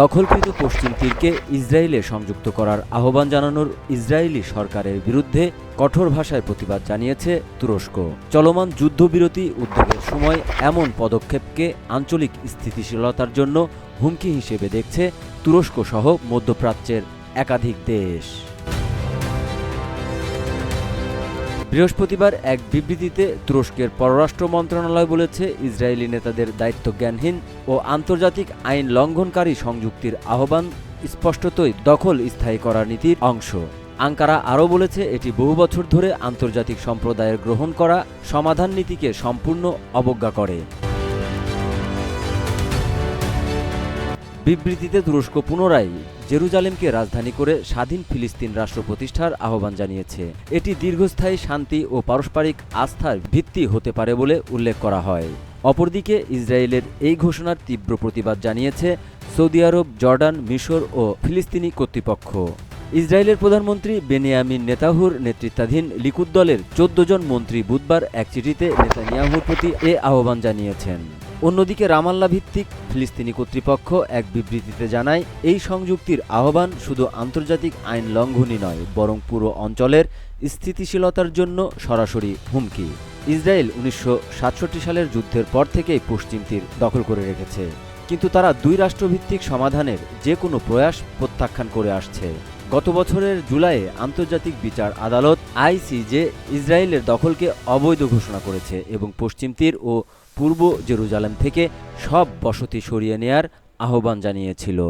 দখলকৃত পশ্চিম তীরকে ইসরায়েলে সংযুক্ত করার আহ্বান জানানোর ইসরায়েলি সরকারের বিরুদ্ধে কঠোর ভাষায় প্রতিবাদ জানিয়েছে তুরস্ক। চলমান যুদ্ধবিরতি উদ্যোগের সময় এমন পদক্ষেপকে আঞ্চলিক স্থিতিশীলতার জন্য হুমকি হিসেবে দেখছে তুরস্ক সহ মধ্যপ্রাচ্যের একাধিক দেশ। বৃহস্পতিবার এক বিবৃতিতে তুরস্কের পররাষ্ট্র মন্ত্রণালয় বলেছে, ইসরায়েলি নেতাদের দায়িত্বজ্ঞানহীন ও আন্তর্জাতিক আইন লঙ্ঘনকারী সংযুক্তির আহ্বান স্পষ্টতই দখল স্থায়ী করার নীতির অংশ। আঙ্কারা আরও বলেছে, এটি বহু বছর ধরে আন্তর্জাতিক সম্প্রদায়ের গ্রহণ করা সমাধান নীতিকে সম্পূর্ণ অবজ্ঞা করে। বিবৃতিতে তুরস্ক পুনরায় জেরুজালেমকে রাজধানী করে স্বাধীন ফিলিস্তিন রাষ্ট্র প্রতিষ্ঠার আহ্বান জানিয়েছে। এটি দীর্ঘস্থায়ী শান্তি ও পারস্পরিক আস্থার ভিত্তি হতে পারে বলে উল্লেখ করা হয়। অপরদিকে ইসরায়েলের এই ঘোষণার তীব্র প্রতিবাদ জানিয়েছে সৌদি আরব, জর্ডান, মিশর ও ফিলিস্তিনি কর্তৃপক্ষ। ইসরায়েলের প্রধানমন্ত্রী বেনিয়ামিন নেতাহুর নেতৃত্বাধীন লিকুদ দলের চোদ্দ জন মন্ত্রী বুধবার এক চিঠিতে নেতানিয়াহুর প্রতি এ আহ্বান জানিয়েছেন। অন্যদিকে রামাল্লা ভিত্তিক ফিলিস্তিনি কর্তৃপক্ষ এক বিবৃতিতে জানায়, এই সংযুক্তির আহ্বান শুধু আন্তর্জাতিক আইন লঙ্ঘনই নয়, বরং পুরো অঞ্চলের স্থিতিশীলতার জন্য সরাসরি হুমকি। ইসরায়েল উনিশশো সাতষট্টি সালের যুদ্ধের পর থেকেই পশ্চিম তীর দখল করে রেখেছে। কিন্তু তারা দুই রাষ্ট্রভিত্তিক সমাধানের যে কোনো প্রয়াস প্রত্যাখ্যান করে আসছে। গত বছরের জুলাইয়ে আন্তর্জাতিক বিচার আদালত আইসিজে ইসরায়েলের দখলকে অবৈধ ঘোষণা করেছে এবং পশ্চিম তীর ও পূর্ব জেরুজালেম থেকে সব বসতি সরিয়ে নেয়ার আহ্বান জানিয়েছিল।